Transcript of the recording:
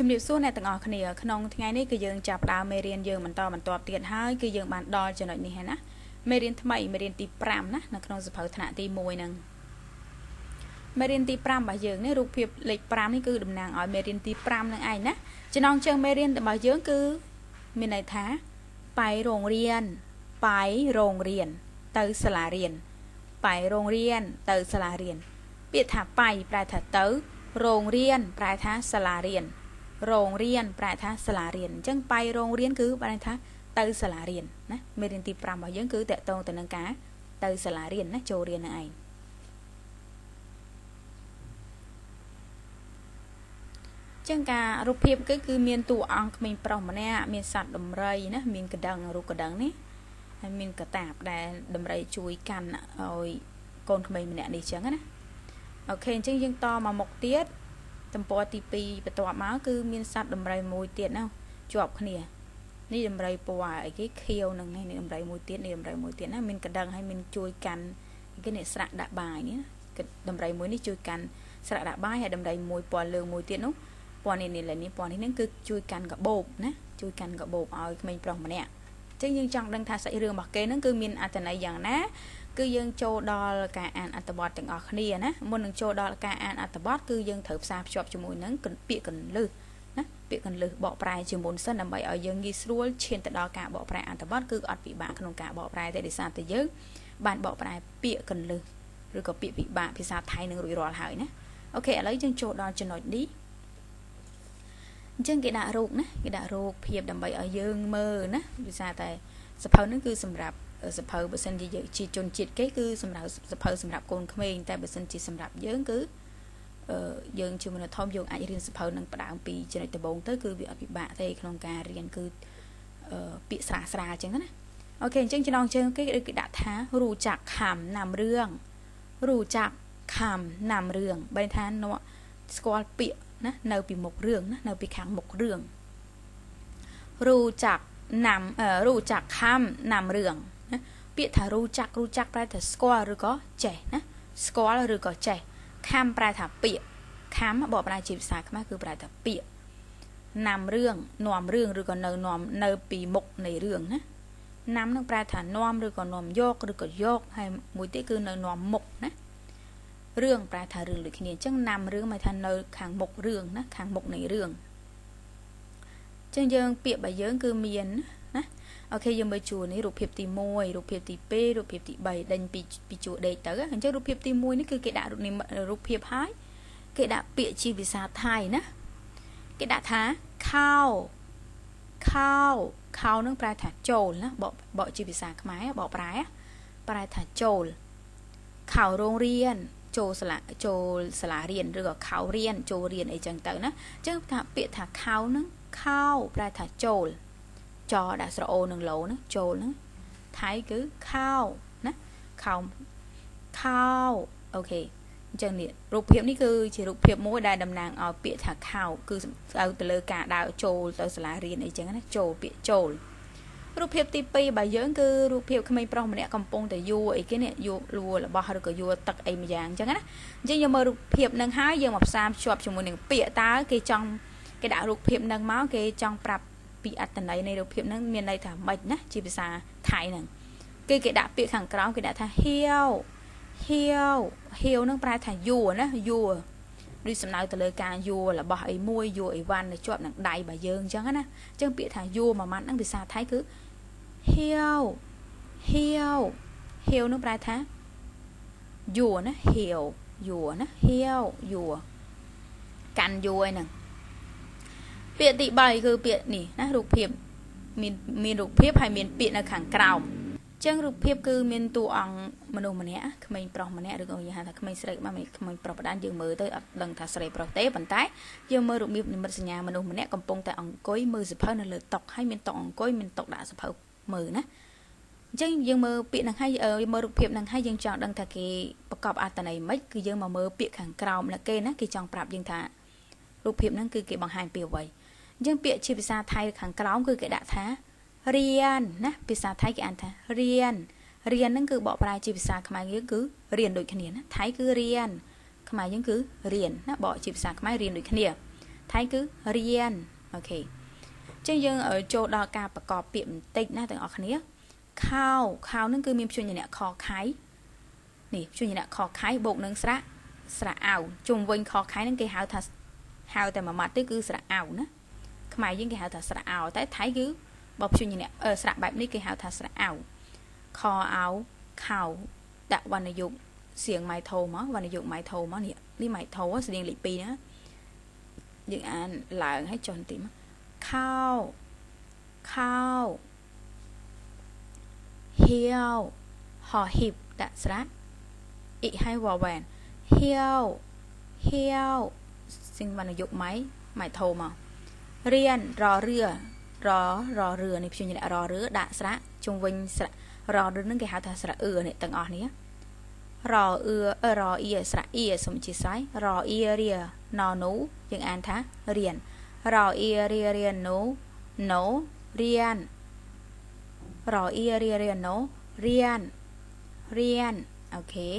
ជំរាបសួរអ្នកទាំងអស់គ្នាក្នុងថ្ងៃនេះគឺយើងចាប់ផ្ដើមមេរៀនយើងបន្តបន្ទាប់ទៀតហើយគឺយើងបានដល់ចំណុចនេះហើយណាមេរៀនថ្មីមេរៀនទី5ណានៅក្នុងសភៅថ្នាក់ទី1ហ្នឹងមេរៀនទី5របស់យើងនេះរូបភាពលេខ5នេះគឺតំណាងឲ្យមេរៀនទី5នឹងឯងណាចំណងជើងមេរៀនរបស់យើងគឺមានន័យថាបាយរោងរៀនបាយរោងរៀនទៅសាលារៀនបាយរោងរៀនទៅសាលារៀនពាក្យថាបាយប្រែថាទៅរោងរៀនប្រែថាសាលារៀន រោងរៀនប្រែថាសាលារៀនអញ្ចឹងបាយរោងរៀនគឺប្រែថាទៅសាលារៀនណាមេរៀនទី5របស់យើងគឺតកតងទៅនឹងការទៅសាលារៀនណាចូលរៀននឹងឯងចឹងការរូបភាពគឺគឺមានតួអង្គក្មេងប្រុសម្នាក់មានសត្វដំរីណាមានកដងរូបកដងនេះហើយមានកតាបដែលដំរីជួយកាន់ឲ្យកូនក្មេងម្នាក់នេះចឹងណាអូខេអញ្ចឹងយើងតមកមុខទៀត ទំព័រទី2បន្ទាប់មកគឺមានសត្វដំរីមួយទៀតណាជាប់គ្នានេះដំរីពណ៌អីគេខៀវនឹងនេះដំរីមួយទៀតនេះដំរីមួយទៀតណាមានកដឹងហើយមានជួយកាន់គេនេះស្រាក់ដាក់បាយនេះដំរីមួយនេះជួយកាន់ស្រាក់ដាក់បាយហើយដំរីមួយពណ៌លឿងមួយទៀតនោះពណ៌នេះនេះនេះពណ៌នេះនឹងគឺជួយកាន់កាបូបណាជួយកាន់កាបូបឲ្យក្មេងប្រុសម្នាក់អញ្ចឹងយើងចង់ដឹងថាសាច់រឿងរបស់គេនឹងគឺមានអត្ថន័យយ៉ាងណា គឺយើងចូលដល់ការអានអត្ថបទទាំងអស់គ្នាណាមុននឹងចូលដល់ការអានអត្ថបទគឺយើងត្រូវផ្សារភ្ជាប់ជាមួយនឹងពាក្យកន្លឹះណាពាក្យកន្លឹះបកប្រែជាមុនសិនដើម្បីឲ្យយើងងាយស្រួលឈានទៅដល់ការបកប្រែអត្ថបទគឺអត់ពិបាកក្នុងការបកប្រែទេដោយសារតែយើងបានបកប្រែពាក្យកន្លឹះឬក៏ពាក្យពិបាកភាសាថៃនឹងរួចរាល់ហើយណាអូខេឥឡូវយើងចូលដល់ចំណុចនេះអញ្ចឹងគេដាក់រូបណាគេដាក់រូបភាពដើម្បីឲ្យយើងមើលណាដោយសារតែសភៅនឹងគឺសម្រាប់ សភៅបើសិនជាជាជនជាតិគេគឺសម្រាប់សភៅសម្រាប់កូនក្មេងតែបើសិនជាសម្រាប់យើងគឺអឺយើងជាមនុស្សធំយើងអាចរៀនសភៅនឹងផ្ដើមពីចំណុចដំបូងទៅគឺវាអត់ពិបាកទេក្នុងការរៀនគឺអឺពាក្យស្រាលស្រាលអញ្ចឹងណាអូខេអញ្ចឹងចំណងជើងគេគេដាក់ថារូចាក់ខំណាំរឿងរូចាក់ខំណាំរឿងបែរថានក់ស្គាល់ពាក្យណានៅពីមុខរឿងណានៅពីខាងមុខរឿងរូចាក់ណាំរូចាក់ខំណាំរឿង ណាពាក្យថារូចាក់រូចាក់ប្រែថាស្គាល់ឬក៏ចេះណាស្គាល់ឬក៏ចេះខំប្រែថាពាក្យខំបកប្រែជាភាសាខ្មែរគឺប្រែថាពាក្យណាំរឿងនាំរឿងឬក៏នៅនាំនៅពីមុខនៃរឿងណាណាំនឹងប្រែថានាំឬក៏នាំយកឬក៏យកហើយមួយទៀតគឺនៅនាំមុខណារឿងប្រែថារឿងដូចគ្នាអញ្ចឹងណាំរឿងหมายថានៅខាងមុខរឿងណាខាងមុខនៃរឿងអញ្ចឹងយើងពាក្យរបស់យើងគឺមានណា អូខេយើងមើលជួរនេះរូបភាពទី1រូបភាពទី2រូបភាពទី3ដេញពីពីជួរដេកទៅអញ្ចឹងរូបភាពទី1នេះគឺគេដាក់រូបភាពហើយគេដាក់ពាក្យជាភាសាថៃណាគេដាក់ថាខោខោខោនឹងប្រែថាចូលណាបកបកជាភាសាខ្មែរបកប្រែប្រែថាចូលខោរោងរៀនចូលសាលាចូលសាលារៀនឬក៏ខោរៀនចូលរៀនអីចឹងទៅណាអញ្ចឹងថាពាក្យថាខោហ្នឹងខោប្រែថាចូល ចដាក់ស្រអូនឹងលោហ្នឹងចូលហ្នឹងថៃគឺខោណាខោខោអូខេអញ្ចឹងនេះរូបភាពនេះគឺជារូបភាពមួយដែលតំណាងឲ្យពាក្យថាខោគឺស្អៅទៅលើការដើរចូលទៅសាលារៀនអីចឹងណាចូលពាក្យចូលរូបភាពទី2របស់យើងគឺរូបភាពក្មេងប្រុសម្នាក់កំពុងតែយួរអីគេនេះយួរលួរបស់ឬក៏យួរទឹកអីមួយយ៉ាងអញ្ចឹងណាអញ្ចឹងយើងមើលរូបភាពនឹងហើយយើងមកផ្សារភ្ជាប់ជាមួយនឹងពាក្យតើគេចង់គេដាក់រូបភាពនឹងមកគេចង់ប្រាប់ ពីអត្តន័យនៃរូបភាពនឹងមានន័យថាម៉េចណាជាភាសាថៃហ្នឹងគឺគេដាក់ពាក្យខាងក្រោមគេដាក់ថាហៀវហៀវហៀវនឹងប្រែថាយួរណាយួរដូចសំដៅទៅលើការយួររបស់អីមួយយួរអីវ៉ាន់នៅជាប់នឹងដៃរបស់យើងអញ្ចឹងណាអញ្ចឹងពាក្យថាយួរមួយម៉ាត់ហ្នឹងភាសាថៃគឺហៀវហៀវហៀវនោះប្រែថាយួរណាហៀវយួរណាហៀវយួរកាន់យួរឯហ្នឹង ពាក្យទី3គឺពាក្យនេះណារូបភាពមានមានរូបភាពហើយមានពាក្យនៅខាងក្រោមចឹងរូបភាពគឺមានតួអង្គមនុស្សម្នាក់ក្មេងប្រុសម្នាក់ឬក៏យើងហៅថាក្មេងស្រីបាទក្មេងប្រុសបដានយើងមើលទៅអត់ដឹងថាស្រីប្រុសទេប៉ុន្តែយើងមើលរបៀបនិមិត្តសញ្ញាមនុស្សម្នាក់កំពុងតែអង្គុយមើលសភៅនៅលើតុហើយមានតុអង្គុយមានតុដាក់សភៅមើលណាអញ្ចឹងយើងមើលពាក្យនឹងហើយមើលរូបភាពនឹងហើយយើងចង់ដឹងថាគេប្រកបអត្ថន័យម៉េចគឺយើងមកមើលពាក្យខាងក្រោមនៅគេណាគេចង់ប្រាប់យើងថារូបភាពហ្នឹងគឺគេបង្ហាញពីអ្វី អញ្ចឹងពាក្យជាភាសាថៃខាងក្រោមគឺគេដាក់ថារៀនណាភាសាថៃគេអានថារៀនរៀនហ្នឹងគឺបកប្រែជាភាសាខ្មែរយើងគឺរៀនដូចគ្នាណាថៃគឺរៀនខ្មែរយើងគឺរៀនណាបកជាភាសាខ្មែររៀនដូចគ្នាថៃគឺរៀនអូខេចឹងយើងចូលដល់ការប្រកបពាក្យបន្តិចណាទាំងអស់គ្នាខោខោនឹងគឺមានព្យញ្ជនៈខខៃនេះព្យញ្ជនៈខខៃបូកនឹងស្រៈស្រៈអៅជុំវិញខខៃនឹងគេហៅថាហៅតែមួយម៉ាត់ទេគឺស្រៈអៅណា ខ្មែរយើងគេហៅថាស្រៈអៅតែថៃគឺបើព្យញ្ជនៈស្រៈបែបនេះគេហៅថាស្រៈអៅខអៅខោដាក់វណ្ណយុគសៀងម៉ៃថោមកវណ្ណយុគម៉ៃថោមកនេះនេះម៉ៃថោស្តៀងលេខ2ណាយើងអានឡើងឲ្យចុះបន្តិចមកខោខោហៀវហោហ៊ីបដាក់ស្រៈអ៊ីហើយវ៉ាវ៉ែនហៀវហៀវសិងវណ្ណយុគម៉ៃម៉ៃថោមក រៀនររឿរររឿនេះព្យញ្ជនៈររឿដាក់ស្រៈជុំវិញស្រៈររឿនឹងគេហៅថាស្រៈអឺនេះទាំងអស់នេះរអឺរអ៊ីស្រៈអ៊ីសូមអធិស្ឋានរអ៊ីរៀណនូយើងអានថារៀនរអ៊ីរៀរៀននូណូរៀនរអ៊ីរៀរៀនណូរៀនរៀនអូខេ